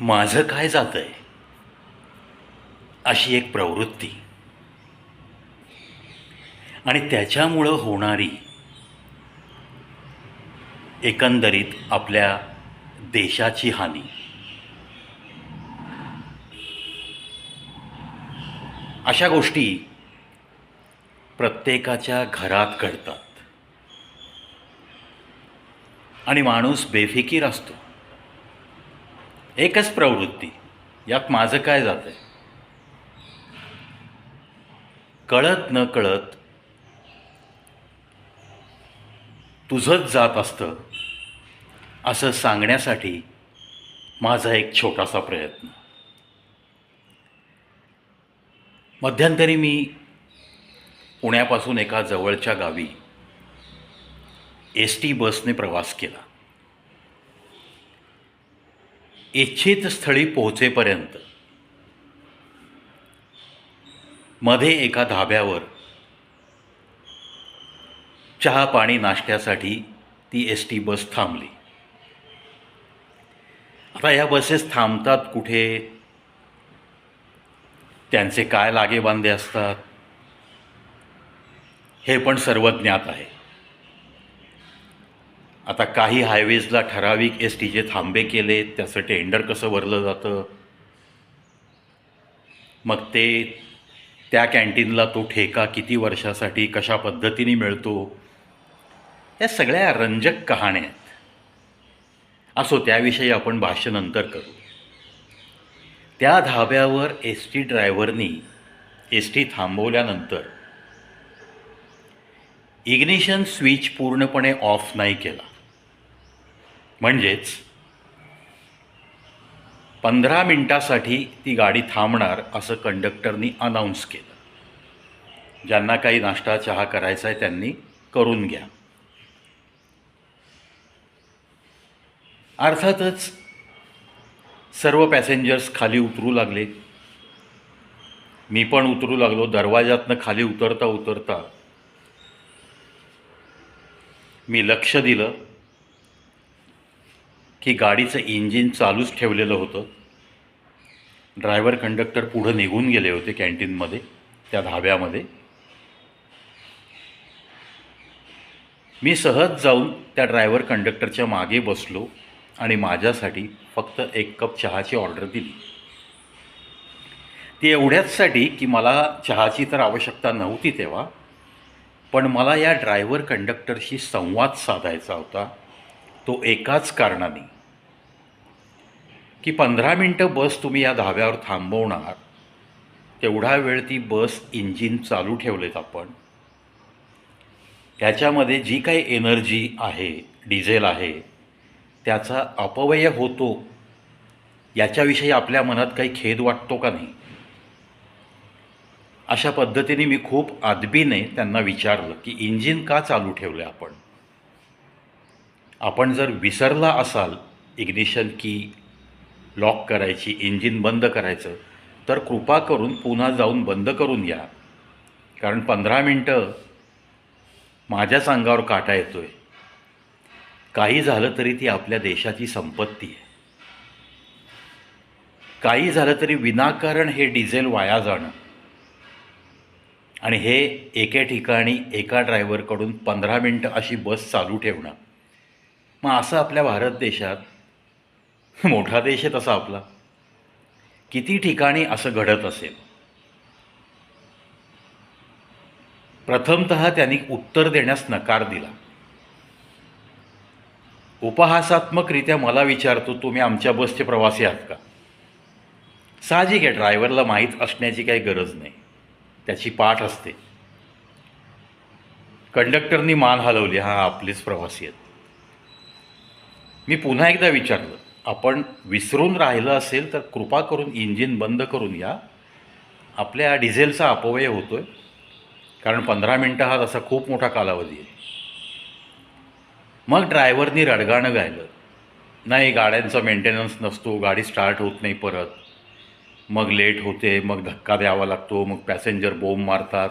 माझं काय जातं आहे अशी एक प्रवृत्ती. आणि त्याच्यामुळं होणारी एकंदरीत आपल्या देशाची हानी. अशा गोष्टी प्रत्येकाच्या घरात घडतात. आणि माणूस बेफिकीर असतो. एकच प्रवृत्ती. यात माझं काय जात आहे कळत न कळत तुझंच जात असतं असं सांगण्यासाठी माझा एक छोटासा प्रयत्न. मध्यंतरी मी पुण्यापासून एका जवळच्या गावी एस टी बसने प्रवास केला. इच्छित स्थळी पोहोचेपर्यंत. मध्ये एका धाब्यावर चहा पाणी नाश्त्यासाठी ती एस टी बस थांबली. आता या बसेस थांबतात कुठे? त्यांचे काय लागेबांधे असतात? हे पण सर्व ज्ञात आहे. आता काही हायवेजला ठराविक एस टीचे थांबे केले त्याचं टेंडर कसं भरलं जातं? मग ते त्या कॅन्टीनला तो ठेका किती वर्षासाठी कशा पद्धतीने मिळतो? या सगळ्या रंजक कहाण्या आहेत. असो त्याविषयी आपण भाष्य नंतर करू. त्या धाब्यावर एस टी ड्रायव्हरनी एस टी थांबवल्यानंतर इग्निशन स्विच पूर्णपणे ऑफ नाही केला. म्हणजेच पंधरा मिनटासाठी ती गाडी थांबणार असं कंडक्टरनी अनाऊन्स केलं. ज्यांना काही नाश्ता चहा करायचा आहे त्यांनी करून घ्या. अर्थातच सर्व पॅसेंजर्स खाली उतरू लागले. मी पण उतरू लागलो. दरवाजातनं खाली उतरता उतरता मी लक्ष दिलं. की गाडीचं इंजिन चालूच ठेवलेलं होतं. ड्रायव्हर कंडक्टर पुढं निघून गेले होते कॅन्टीनमध्ये त्या धाब्यामध्ये. मी सहज जाऊन त्या ड्रायव्हर कंडक्टरच्या मागे बसलो आणि माझ्यासाठी फक्त एक कप चहाची ऑर्डर दिली. ती एवढ्याचसाठी की मला चहाची तर आवश्यकता नव्हती तेव्हा पण मला या ड्रायव्हर कंडक्टरशी संवाद साधायचा होता. तो एकाच कारणाने की पंधरा मिनटं बस तुम्ही या धाव्यावर थांबवणार तेवढा वेळ ती बस इंजिन चालू ठेवलेत आपण. ह्याच्यामध्ये जी काही एनर्जी आहे डिझेल आहे त्याचा अपव्यय होतो याच्याविषयी आपल्या मनात काही खेद वाटतो का नाही? अशा पद्धतीने मी खूप आदबीने त्यांना विचारलं की इंजिन का चालू ठेवलं आपण? आपण जर विसरला असाल इग्निशन की लॉक करायची इंजिन बंद करायचं तर कृपा करून पुन्हा जाऊन बंद करून या. कारण पंधरा मिनटं माझ्याच अंगावर काटा येतो आहे काही झालं तरी ती आपल्या देशाची संपत्ती आहे. काही झालं तरी विनाकारण हे डिझेल वाया जाणं. आणि हे एके ठिकाणी एका ड्रायव्हरकडून पंधरा मिनटं अशी बस चालू ठेवणं. मग असं आपल्या भारत देशात मोठा देश आहे तसा आपला. किती ठिकाणी असं घडत असेल? प्रथमत त्यांनी उत्तर देण्यास नकार दिला. उपहासात्मकरित्या मला विचारतो तुम्ही आमच्या बसचे प्रवासी आहात का? साहजिक आहे ड्रायव्हरला माहीत असण्याची काही गरज नाही. त्याची पाठ असते. कंडक्टरनी मान हलवली. हा आपलेच प्रवासी आहेत. मी पुन्हा एकदा विचारलं आपण विसरून राहिलं असेल तर कृपा करून इंजिन बंद करून या. आपल्या डिझेलचा अपव्यय होतो आहे कारण पंधरा मिनटं हा तसा खूप मोठा कालावधी आहे. मग ड्रायव्हरनी रडगाणं गायलं नाही गाड्यांचा मेंटेनन्स नसतो गाडी स्टार्ट होत नाही परत. मग लेट होते मग धक्का द्यावा लागतो मग पॅसेंजर बोंब मारतात.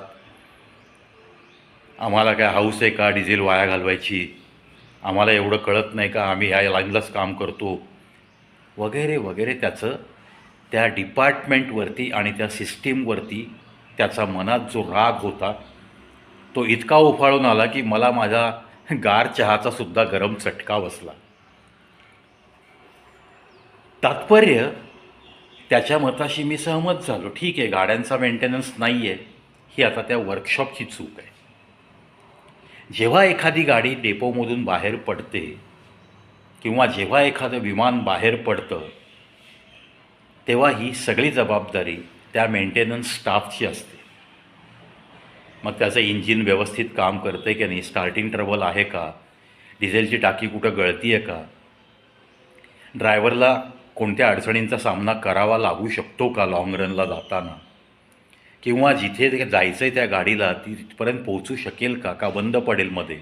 आम्हाला काय हाऊस आहे का डिझेल वाया घालवायची? आम्हाला एवढं कळत नाही का आम्ही ह्या लाईनलाच काम करतो? वगैरे वगैरे त्याचं त्या डिपार्टमेंटवरती आणि त्या सिस्टीमवरती त्याचा मनात जो राग होता तो इतका उफाळून आला की मला माझा गार चहाचा सुद्धा गरम चटका बसला. तात्पर्य त्याच्या मताशी मी सहमत झालो. ठीक आहे गाड्यांचा मेंटेनन्स नाही आहे ही आता त्या वर्कशॉपची चूक आहे. जेव्हा एखादी गाडी डेपोमधून बाहेर पडते किंवा जेव्हा एखादं विमान बाहेर पडतं तेव्हा ही सगळी जबाबदारी त्या मेंटेनन्स स्टाफची असते. मग त्याचं इंजिन व्यवस्थित काम करतं की नाही स्टार्टिंग ट्रबल आहे का डिझेलची टाकी कुठं गळती आहे का ड्रायव्हरला कोणत्या अडचणींचा सामना करावा लागू शकतो का लाँग रनला जाताना? किंवा जिथे जायचं आहे त्या गाडीला ती तिथपर्यंत पोहोचू शकेल का? का बंद पडेल मध्ये?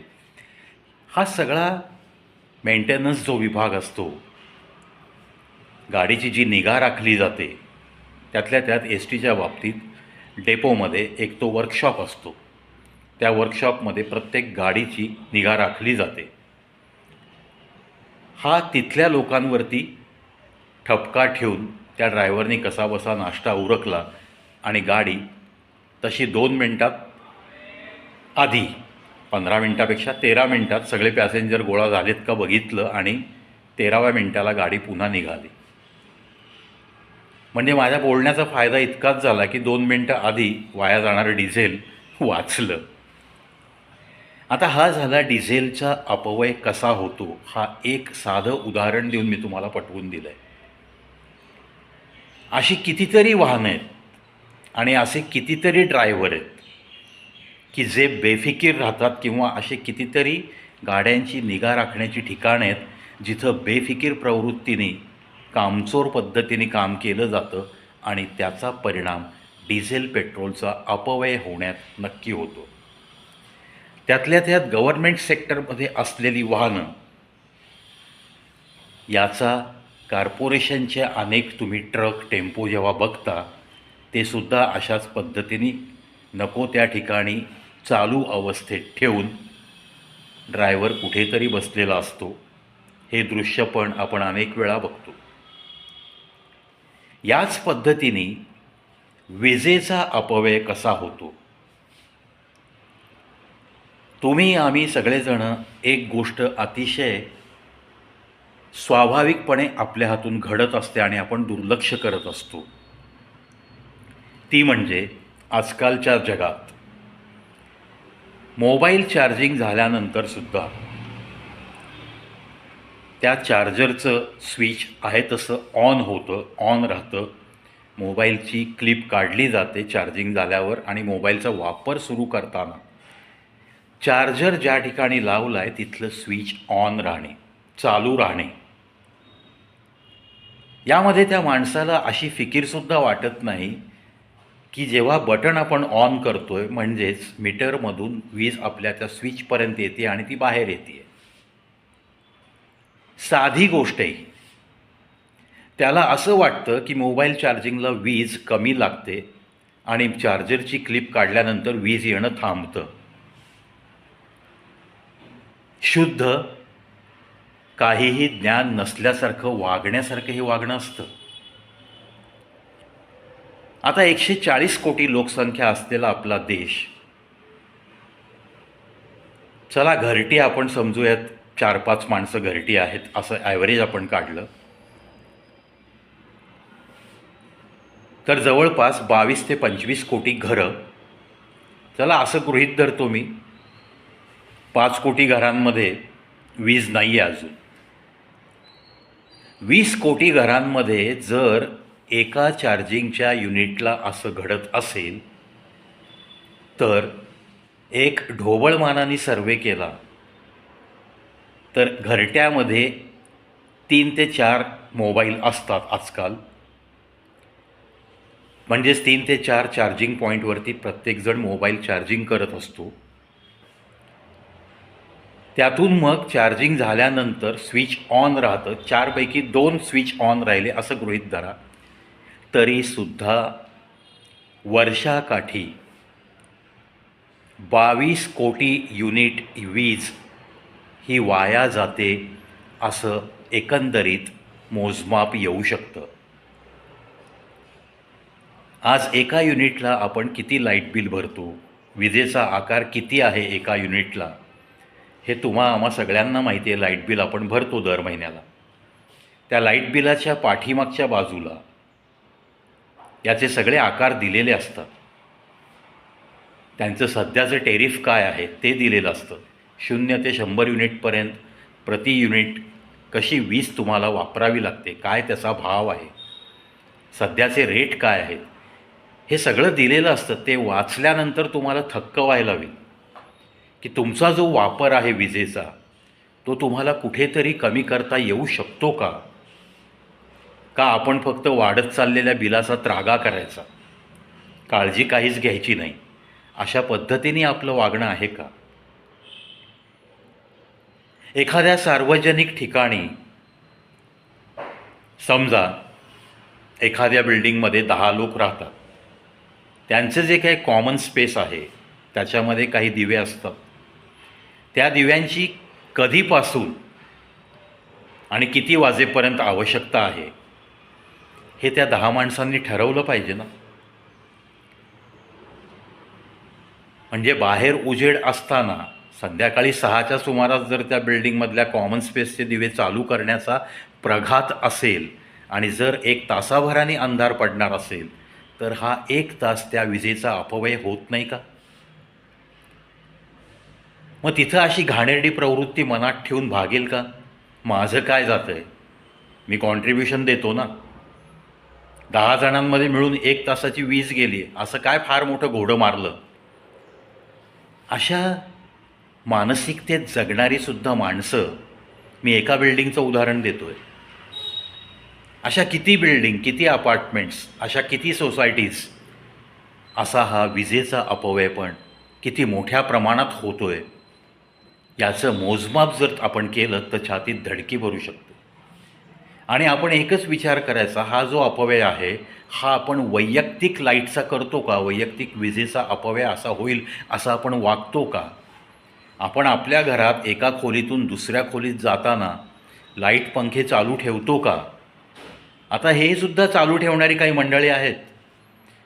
हा सगळा मेंटेनन्स जो विभाग असतो गाडीची जी निगा राखली जाते त्यातल्या त्यात एस टीच्या बाबतीत डेपोमध्ये एक तो वर्कशॉप असतो. त्या वर्कशॉपमध्ये प्रत्येक गाडीची निगा राखली जाते. हा तिथल्या लोकांवरती ठपका ठेवून त्या ड्रायव्हरनी कसा बसा नाश्ता उरकला आणि गाडी तशी दोन मिनटात आधी पंधरा मिनटापेक्षा तेरा मिनटात सगळे पॅसेंजर गोळा झालेत का बघितलं आणि तेराव्या मिनटाला गाडी पुन्हा निघाली. म्हणजे माझ्या बोलण्याचा फायदा इतकाच झाला की दोन मिनटं आधी वाया जाणारं डिझेल वाचलं. आता हा झाला डिझेलचा अपव्यय कसा होतो? हा एक साधं उदाहरण देऊन मी तुम्हाला पटवून दिलं आहे अशी कितीतरी वाहनं आहेत. आणि असे कितीतरी ड्रायव्हर आहेत की जे बेफिकीर राहतात किंवा असे कितीतरी गाड्यांची निगा राखण्याची ठिकाणं आहेत जिथं बेफिकीर प्रवृत्तीने कामचोर पद्धतीने काम केलं जातं आणि त्याचा परिणाम डिझेल पेट्रोलचा अपव्यय होण्यात नक्की होतो. त्यातल्या त्यात गव्हर्मेंट सेक्टरमध्ये असलेली वाहनं याचा कॉर्पोरेशनचे अनेक तुम्ही ट्रक टेम्पो जेव्हा बघता ते सुद्धा अशाच पद्धतीने नको त्या ठिकाणी चालू अवस्थेत ठेवून ड्रायव्हर कुठेतरी बसलेला असतो. हे दृश्य पण आपण अनेक वेळा बघतो. याच पद्धतीने विजेचा अपव्यय कसा होतो? तुम्ही आम्ही सगळेजण एक गोष्ट अतिशय स्वाभाविकपणे आपल्या हातून घडत असते आणि आपण दुर्लक्ष करत असतो. ती म्हणजे आजकालच्या जगात. मोबाईल चार्जिंग झाल्यानंतरसुद्धा त्या चार्जरचं स्विच आहे तसं ऑन होतं ऑन राहतं. मोबाईलची क्लिप काढली जाते चार्जिंग झाल्यावर आणि मोबाईलचा वापर सुरू करताना. चार्जर ज्या ठिकाणी लावला आहे तिथलं स्विच ऑन राहणे चालू राहणे. यामध्ये त्या माणसाला अशी फिकीरसुद्धा वाटत नाही की जेव्हा बटन आपण ऑन करतो आहे म्हणजेच मीटरमधून वीज आपल्या त्या स्विचपर्यंत येते आणि ती बाहेर येते. साधी गोष्ट आहे त्याला असं वाटतं की मोबाईल चार्जिंगला वीज कमी लागते आणि चार्जरची क्लिप काढल्यानंतर वीज येणं थांबतं. शुद्ध काहीही ज्ञान नसल्यासारखं वागण्यासारखं हे वागणं असतं. आता एकशे चाळीस कोटी लोकसंख्या असलेला आपला देश. चला घरटी आपण समजूयात. चार पाच माणसं घरटी आहेत असं ॲव्हरेज आपण काढलं. तर जवळपास बावीस ते पंचवीस कोटी घरं. चला असं गृहीत धरतो मी. पाच कोटी घरांमध्ये वीज नाही आहे अजून. वीस कोटी घरांमध्ये जर एका चार्जिंगच्या युनिटला असं घडत असेल तर एक ढोबळमानाने सर्वे केला. तर घरट्यामध्ये तीन ते चार मोबाईल असतात आजकाल. म्हणजेच तीन ते चार चार्जिंग पॉईंटवरती प्रत्येकजण मोबाईल चार्जिंग करत असतो. त्यातून मग चार्जिंग झाल्यानंतर स्विच ऑन राहतं. चारपैकी दोन स्विच ऑन राहिले असं गृहीत धरा. तरीसुद्धा वर्षाकाठी बावीस कोटी युनिट वीज ही वाया जाते असं एकंदरीत मोजमाप येऊ शकतं. आज एका युनिटला आपण किती लाइट बिल भरतो? विजेचा आकार किती आहे एका युनिटला? हे तुम्हा आम्हा सगळ्यांना माहिती आहे लाइट बिल आपण भरतो दर महिन्याला. त्या लाइट बिलाच्या पाठीमागच्या बाजूला याचे सगळे आकार दिलेले असतात. त्यांचं सध्याचं टेरिफ काय आहे ते दिलेलं असतं. शून्य ते शंभर युनिटपर्यंत प्रति युनिट कशी वीज तुम्हाला वापरावी लागते काय त्याचा भाव आहे सध्याचे रेट काय आहेत हे सगळं दिलेलं असतं. ते वाचल्यानंतर तुम्हाला थक्क व्हायला हवी. की तुमचा जो वापर आहे विजेचा तो तुम्हाला कुठेतरी कमी करता येऊ शकतो का? का आपण फक्त वाढत चाललेल्या बिलाचा त्रागा करायचा? काळजी काहीच घ्यायची नाही. अशा पद्धतीने आपलं वागणं आहे का? एखाद्या सार्वजनिक ठिकाणी समजा एखाद्या बिल्डिंगमध्ये दहा लोक राहतात. त्यांचं जे काही कॉमन स्पेस आहे त्याच्यामध्ये काही दिवे असतात. त्या दिव्यांची कधीपासून आणि किती वाजेपर्यंत आवश्यकता आहे? हे त्या दहा माणसांनी ठरवलं पाहिजे ना. म्हणजे बाहेर उजेड असताना संध्याकाळी सहाच्या सुमारास जर त्या बिल्डिंगमधल्या कॉमन स्पेसचे दिवे चालू करण्याचा प्रघात असेल आणि जर एक तासाभराने अंधार पडणार असेल तर हा एक तास त्या विजेचा अपव्यय होत नाही का? मग तिथं अशी घाणेरडी प्रवृत्ती मनात ठेवून भागेल का? माझं काय जातं आहे मी कॉन्ट्रीब्युशन देतो ना. दहा जणांमध्ये मिळून एक तासाची वीज गेली. असं काय फार मोठं घोडं मारलं? अशा मानसिकतेत जगणारीसुद्धा माणसं मी एका बिल्डिंगचं उदाहरण देतो आहे अशा किती बिल्डिंग किती अपार्टमेंट्स अशा किती सोसायटीज असा हा विजेचा अपव्यय पण किती मोठ्या प्रमाणात होतो आहे याचं मोजमाप जर आपण केलं तर छातीत धडकी भरू शकतो. आणि आपण एकच विचार करायचा हा जो अपव्यय आहे हा आपण वैयक्तिक लाईटचा करतो का? वैयक्तिक विजेचा अपव्यय असा होईल असा आपण वागतो का? आपण आपल्या घरात एका खोलीतून दुसऱ्या खोलीत जाताना लाइट पंखे चालू ठेवतो का? आता हे सुद्धा चालू ठेवणारी काही मंडळी आहेत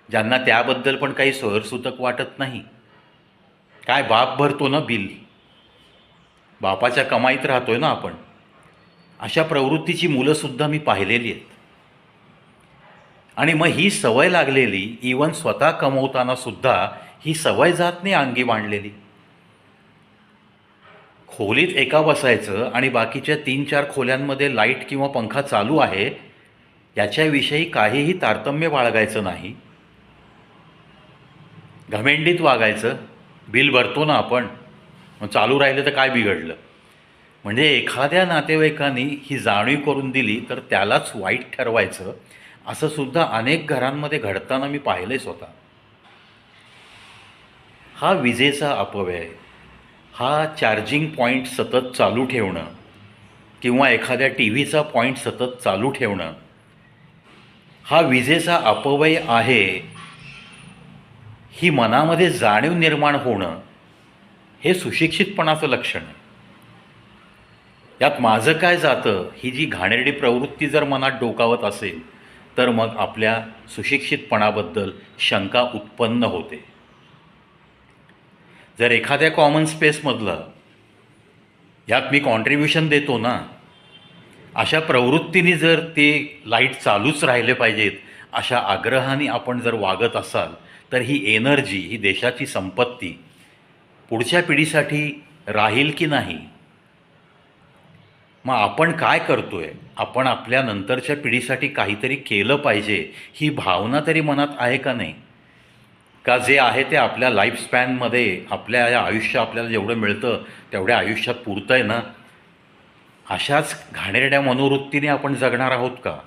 ज्यांना त्याबद्दल पण काही सहरसूतक वाटत नाही. काय बाप भरतो ना बिल? बापाच्या कमाईत राहतोय ना आपण. अशा प्रवृत्तीची मुलंसुद्धा मी पाहिलेली आहेत. आणि मग ही सवय लागलेली इवन स्वतः कमवताना सुद्धा ही सवय जात नाही अंगी मांडलेली. खोलीत एका बसायचं आणि बाकीच्या तीन चार खोल्यांमध्ये लाइट किंवा पंखा चालू आहे याच्याविषयी काहीही तारतम्य बाळगायचं नाही. घमेंडीत वागायचं बिल भरतो ना आपण मग चालू राहिलं तर काय बिघडलं? म्हणजे एखाद्या नातेवाईकांनी ही जाणीव करून दिली तर त्यालाच वाईट ठरवायचं असं सुद्धा अनेक घरांमध्ये घडताना मी पाहिलं आहे स्वतः. हा विजेचा अपव्यय हा चार्जिंग पॉईंट सतत चालू ठेवणं किंवा एखाद्या टी व्हीचा पॉईंट सतत चालू ठेवणं हा विजेचा अपव्यय आहे ही मनामध्ये जाणीव निर्माण होणं हे सुशिक्षितपणाचं लक्षण आहे. यात माझं काय जातं ही जी घाणेरडी प्रवृत्ती जर मनात डोकावत असेल तर मग आपल्या सुशिक्षितपणाबद्दल शंका उत्पन्न होते. जर एखाद्या कॉमन स्पेसमधलं यात मी कॉन्ट्रीब्युशन देतो ना अशा प्रवृत्तीने जर ते लाइट चालूच राहिले पाहिजेत अशा आग्रहाने आपण जर वागत असाल तर ही एनर्जी ही देशाची संपत्ती पुढच्या पिढीसाठी राहील की नाही? मग आपण काय करतो आहे आपण आपल्या नंतरच्या पिढीसाठी काहीतरी केलं पाहिजे ही भावना तरी मनात आहे का नाही? का जे आहे ते आपल्या लाईफस्पॅनमध्ये आपल्या या आयुष्य आपल्याला जेवढं मिळतं तेवढ्या आयुष्यात पुरतं आहे ना? अशाच घाणेरड्या मनोवृत्तीने आपण जगणार आहोत का?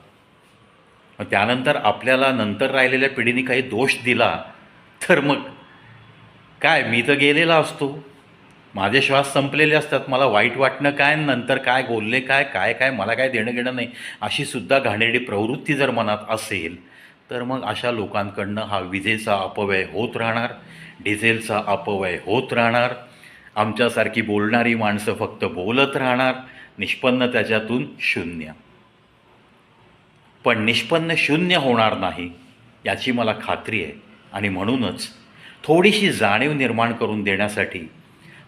मग त्यानंतर आपल्याला नंतर राहिलेल्या पिढीने काही दोष दिला तर मग? काय मी तर गेलेला असतो. माझे श्वास संपलेले असतात. मला वाईट वाटणं काय नंतर काय बोलले काय काय काय मला काय देणं घेणं नाही अशी सुद्धा घाणेरडी प्रवृत्ती जर मनात असेल तर मग अशा लोकांकडनं हा विजेचा अपव्यय होत राहणार डिझेलचा अपव्यय होत राहणार आमच्यासारखी बोलणारी माणसं फक्त बोलत राहणार निष्पन्न त्याच्यातून शून्य. पण निष्पन्न शून्य होणार नाही याची मला खात्री आहे. आणि म्हणूनच थोडीशी जाणीव निर्माण करून देण्यासाठी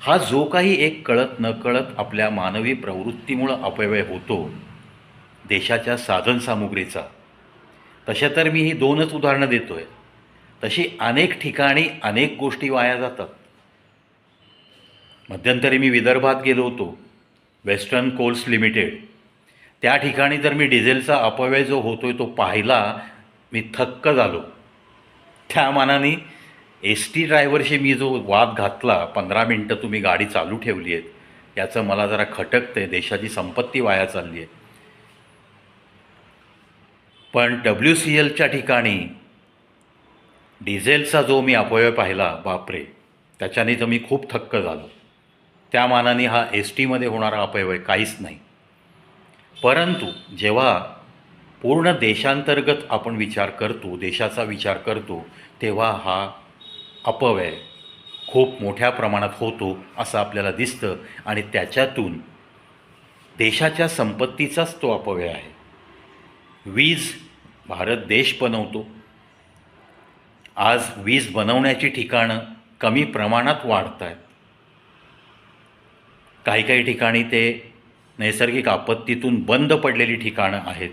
हा जो काही एक कळत न कळत आपल्या मानवी प्रवृत्तीमुळं अपव्यय होतो देशाच्या साधनसामुग्रीचा तशा तर मी ही दोनच उदाहरणं देतो आहे तशी अनेक ठिकाणी अनेक गोष्टी वाया जातात. मध्यंतरी मी विदर्भात गेलो होतो वेस्टर्न कोल्स लिमिटेड. त्या ठिकाणी जर मी डिझेलचा अपव्यय जो होतो आहे तो पाहिला मी थक्क झालो. त्या मानाने एस टी ड्रायव्हरशी मी जो वाद घातला पंधरा मिनटं तुम्ही गाडी चालू ठेवली आहेत याचं मला जरा खटकतं आहे देशाची संपत्ती वाया चालली आहे. पण डब्ल्यू सी एलच्या ठिकाणी डिझेलचा जो मी अपव्यय पाहिला बापरे त्याच्याने तर मी खूप थक्क झालो. त्या मानाने हा एस टीमध्ये होणारा अपव्यय काहीच नाही. परंतु जेव्हा पूर्ण देशांतर्गत आपण विचार करतो देशाचा विचार करतो तेव्हा हा अपव्यय खूप मोठ्या प्रमाणात होतो असं आपल्याला दिसतं आणि त्याच्यातून देशाच्या संपत्तीचाच तो अपव्यय आहे. वीज भारत देश बनवतो. आज वीज बनवण्याची ठिकाणं कमी प्रमाणात वाढत आहेत काही काही ठिकाणी ते नैसर्गिक आपत्तीतून बंद पडलेली ठिकाणं आहेत.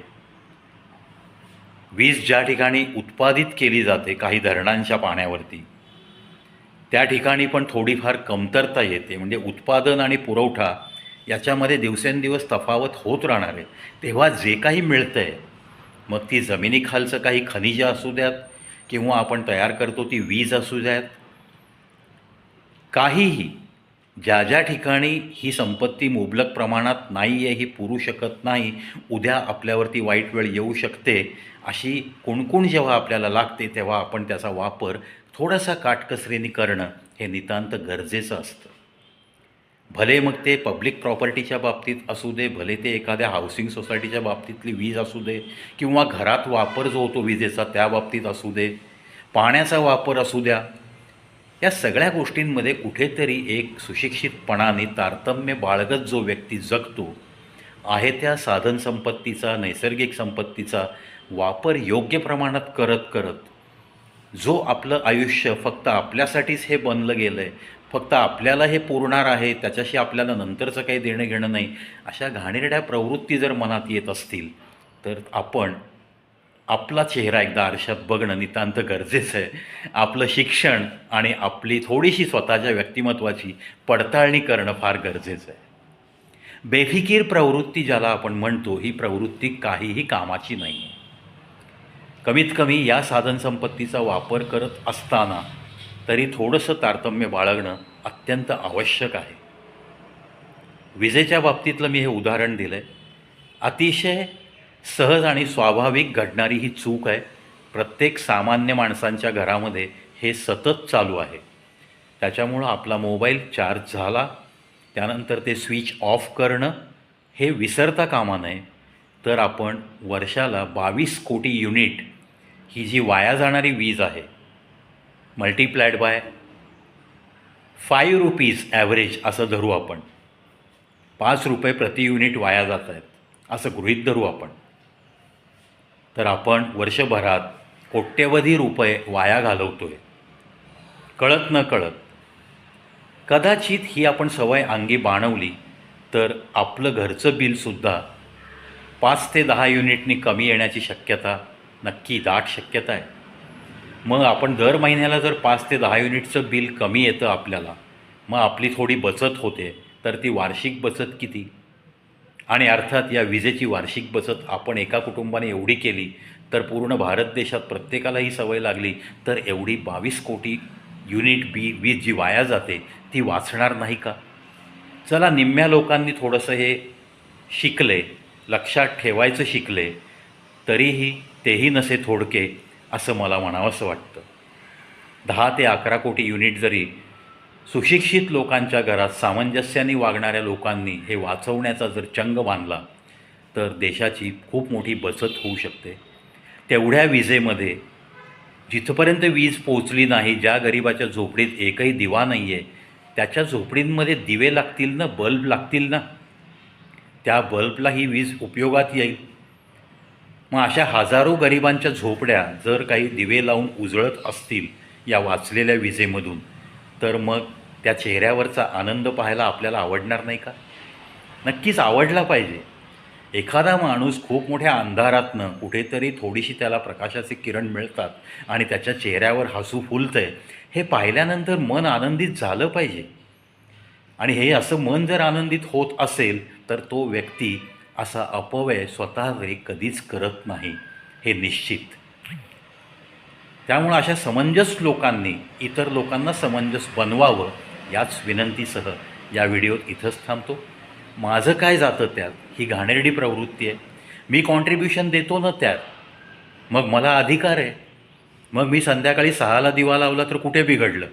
वीज ज्या ठिकाणी उत्पादित केली जाते काही धरणांच्या पाण्यावरती त्या ठिकाणी पण थोडीफार कमतरता येते. म्हणजे उत्पादन आणि पुरवठा याच्यामध्ये दिवसेंदिवस तफावत होत राहणार आहे. तेव्हा जे काही मिळतं आहे मग ती जमिनीखालचं काही खनिजं असू द्यात किंवा आपण तयार करतो ती वीज असू द्यात. काहीही ज्या ज्या ठिकाणी ही संपत्ती मुबलक प्रमाणात नाही आहे ही पुरू शकत नाही उद्या आपल्यावरती वाईट वेळ येऊ शकते अशी कोणकोण जेव्हा आपल्याला लागते तेव्हा आपण त्याचा वापर थोडासा काटकसरीने करणं हे नितांत गरजेचं असतं. भले मग ते पब्लिक प्रॉपर्टीच्या बाबतीत असू दे भले ते एखाद्या हाऊसिंग सोसायटीच्या बाबतीतली वीज असू दे किंवा घरात वापर जो होतो विजेचा त्या बाबतीत असू दे पाण्याचा वापर असू द्या या सगळ्या गोष्टींमध्ये कुठेतरी एक सुशिक्षितपणाने तारतम्य बाळगत जो व्यक्ती जगतो आहे त्या साधनसंपत्तीचा नैसर्गिक संपत्तीचा वापर योग्य प्रमाणात करत करत जो आपलं आयुष्य फक्त आपल्यासाठीच हे बनलं गेलं आहे फक्त आपल्याला हे पुरणार आहे त्याच्याशी आपल्याला नंतरचं काही देणं घेणं नाही अशा घाणेरड्या प्रवृत्ती जर मनात येत असतील तर आपण आपला चेहरा एकदा आरशात बघणं नितांत गरजेचं आहे. आपलं शिक्षण आणि आपली थोडीशी स्वतःच्या व्यक्तिमत्वाची पडताळणी करणं फार गरजेचं आहे. बेफिकीर प्रवृत्ती ज्याला आपण म्हणतो ही प्रवृत्ती काहीही कामाची नाही आहे कमीत कमी या साधनसंपत्तीचा वापर करत असताना तरी थोडंसं तारतम्य बाळगणं अत्यंत आवश्यक आहे. विजेच्या बाबतीतलं मी हे उदाहरण दिलं आहे अतिशय सहज आणि स्वाभाविक घडणारी ही चूक आहे. प्रत्येक सामान्य माणसांच्या घरामध्ये हे सतत चालू आहे. त्याच्यामुळं आपला मोबाईल चार्ज झाला. त्यानंतर ते स्विच ऑफ करणं हे विसरता कामा नये. तर आपण वर्षाला बावीस कोटी युनिट ही जी वाया जाणारी वीज आहे multiplied by five rupees average असं धरू आपण. पाच रुपये प्रति युनिट वाया जात आहेत असं गृहीत धरू आपण. तर आपण वर्षभरात कोट्यवधी रुपये वाया घालवतो आहे कळत न कळत कदाचित ही आपण सवय अंगी बाणवली तर आपलं घरचं बिलसुद्धा पाच ते दहा युनिटनी कमी येण्याची शक्यता नक्की दाट शक्यता आहे. मग आपण दर महिन्याला जर पाच ते दहा युनिटचं बिल कमी येतं आपल्याला मग आपली थोडी बचत होते तर ती वार्षिक बचत किती? आणि अर्थात या विजेची वार्षिक बचत आपण एका कुटुंबाने एवढी केली तर पूर्ण भारत देशात प्रत्येकाला ही सवय लागली तर एवढी बावीस कोटी युनिट बी वीज जी वाया जाते ती वाचणार नाही का? चला निम्म्या लोकांनी थोडंसं हे शिकले लक्षात ठेवायचं शिकले तरीही तेही नसे थोडके असं मला म्हणावंसं वाटतं. दहा ते अकरा कोटी युनिट जरी सुशिक्षित लोकांच्या घरात सामंजस्याने वागणाऱ्या लोकांनी हे वाचवण्याचा जर चंग बांधला तर देशाची खूप मोठी बचत होऊ शकते. तेवढ्या विजेमध्ये जिथपर्यंत वीज पोचली नाही ज्या गरिबाच्या झोपडीत एकही दिवा नाही आहे त्याच्या झोपडींमध्ये दिवे लागतील ना बल्ब लागतील ना? त्या बल्बला ही वीज उपयोगात येईल. मग अशा हजारो गरिबांच्या झोपड्या जर काही दिवे लावून उजळत असतील या वाचलेल्या विजेमधून तर मग त्या चेहऱ्यावरचा आनंद पाहायला आपल्याला आवडणार नाही का? नक्कीच आवडला पाहिजे. एखादा माणूस खूप मोठ्या अंधारातनं कुठेतरी थोडीशी त्याला प्रकाशाचे किरण मिळतात आणि त्याच्या चेहऱ्यावर हसू फुलतंय हे पाहिल्यानंतर मन आनंदित झालं पाहिजे. आणि हे असं मन जर आनंदित होत असेल तर तो व्यक्ती असा अपव्यय स्वतः कधीच करत नाही हे निश्चित. त्यामुळं अशा समंजस लोकांनी इतर लोकांना समंजस बनवावं याच विनंतीसह या व्हिडिओत इथंच थांबतो. माझं काय जातं त्यात? ही घाणेरडी प्रवृत्ती आहे. मी कॉन्ट्रीब्युशन देतो ना त्यात? मग मला अधिकार आहे. मग मी संध्याकाळी सहाला दिवा लावला तर कुठे बिघडलं?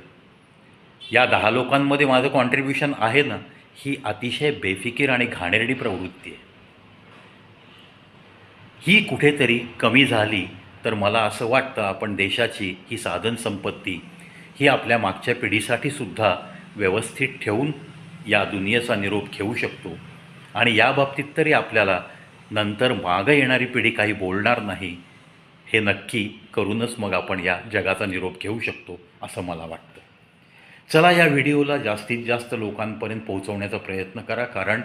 या दहा लोकांमध्ये माझं कॉन्ट्रीब्युशन आहे ना ही अतिशय बेफिकीर आणि घाणेरडी प्रवृत्ती आहे. ही कुठेतरी कमी झाली तर मला असं वाटतं आपण देशाची ही साधन संपत्ती ही आपल्या मागच्या पिढीसाठी सुद्धा व्यवस्थित ठेवून या दुनियेचा निरोप घेऊ शकतो. आणि या बाबतीत तरी आपल्याला नंतर मागं येणारी पिढी काही बोलणार नाही. हे नक्की करूनच मग आपण या जगाचा निरोप घेऊ शकतो असं मला वाटतं. चला या व्हिडिओला जास्तीत जास्त लोकांपर्यंत पोहोचवण्याचा प्रयत्न करा कारण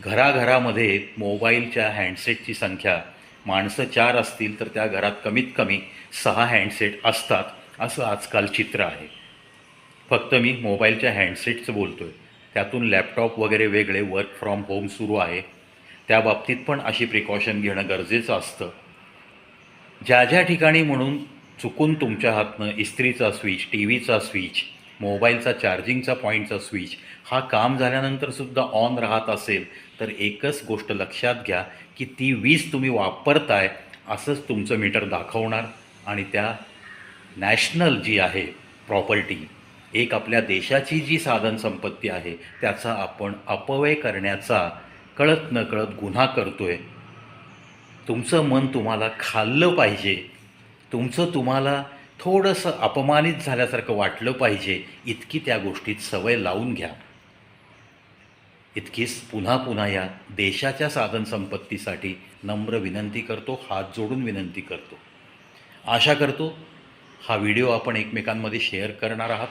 घराघरामध्ये मोबाईलच्या हँडसेटची संख्या माणसं चार असतील तर त्या घरात कमीत कमी सहा हँडसेट असतात असं आजकाल चित्र आहे. फक्त मी मोबाईलच्या हँडसेटचं बोलतो आहे त्यातून लॅपटॉप वगैरे वेगळे वर्क फ्रॉम होम सुरू आहे. त्या बाबतीत पण अशी प्रिकॉशन घेणं गरजेचं असतं. ज्या ज्या ठिकाणी म्हणून चुकून तुमच्या हातनं इस्त्रीचा स्विच टी व्हीचा स्विच मोबाईलचा चार्जिंगचा पॉईंटचा स्विच हा काम झाल्यानंतर सुद्धा ऑन राहत असेल तर एकच गोष्ट लक्षात घ्या की ती वीज तुम्ही वापरताय असंच तुमचं मीटर दाखवणार आणि त्या नॅशनल जी आहे प्रॉपर्टी एक आपल्या देशाची जी साधन संपत्ती आहे त्याचा आपण अपव्यय करण्याचा कळत न कळत गुन्हा आहे तुमचं मन तुम्हाला खाल्लं पाहिजे. तुमचं तुम्हाला थोडंसं अपमानित झाल्यासारखं वाटलं पाहिजे इतकी त्या गोष्टीत सवय लावून घ्या. इतकीच पुन्हा पुन्हा या देशाच्या साधनसंपत्तीसाठी नम्र विनंती करतो हात जोडून विनंती करतो. आशा करतो हा व्हिडिओ आपण एकमेकांमध्ये शेअर करणार आहात.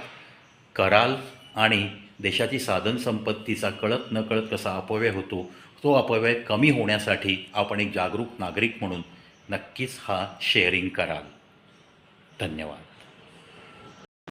कराल आणि देशाची साधनसंपत्तीचा कळत न कळत कसा अपव्यय होतो तो अपव्यय कमी होण्यासाठी आपण एक जागरूक नागरिक म्हणून नक्कीच हा शेअरिंग कराल. धन्यवाद.